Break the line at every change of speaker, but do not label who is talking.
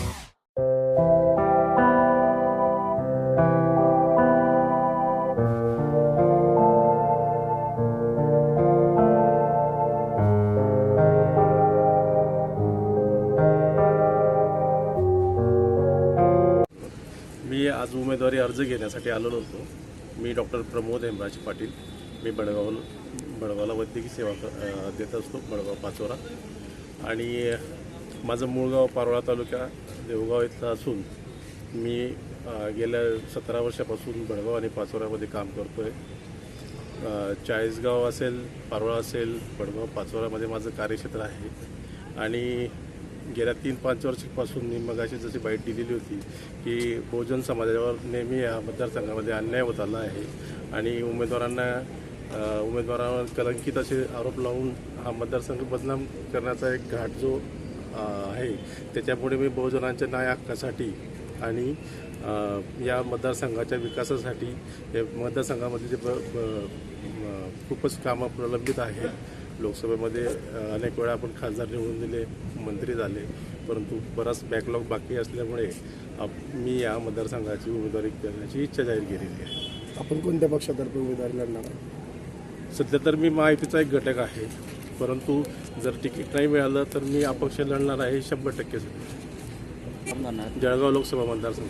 मी आज उमेदवारी अर्ज घेण्यासाठी आलेलो होतो. मी डॉक्टर प्रमोद हेमराज पाटील. मी बडगाव बडगावला वैद्यकीय सेवा क- देत असतो बडगाव पाचोरा. आणि माझं मूळ गाव पारोळा तालुका देवगाव इथं असून मी गेल्या सतरा वर्षापासून बडगाव आणि पाचोऱ्यामध्ये काम करतो आहे चाळीसगाव असेल पारोळा असेल बडगाव पाचोऱ्यामध्ये माझं कार्यक्षेत्र आहे. आणि गेल्या तीन पाच वर्षापासून मी मगाशी जशी बाईट दिलेली होती की बहुजन समाजावर नेहमी या मतदारसंघामध्ये अन्याय होत आला आहे आणि उमेदवारांना उमेदवारांवर कलंकित असे आरोप लावून हा मतदारसंघ बदनाम करण्याचा एक घाट जो आहे त्याच्यामुळे मी बहुजनांच्या न्याय हक्कासाठी आणि या मतदारसंघाच्या विकासासाठी या मतदारसंघामध्ये जे ब ब- खूपच कामं प्रलंबित आहेत लोकसभेमध्ये अनेक वेळा आपण खासदार निवडून दिले मंत्री झाले परंतु बराच बॅकलॉग बाकी असल्यामुळे आप- मी या मतदारसंघाची उमेदवारी करण्याची इच्छा जाहीर केलेली आहे.
आपण कोणत्या पक्षातर्फे उमेदवारी लढणार
सध्या तर मी महायुतीचा एक घटक आहे परंतु जर तिकीट नाही मिळालं तर मी अपक्ष लढणार आहे शंभर टक्के जळगाव लोकसभा मतदारसंघ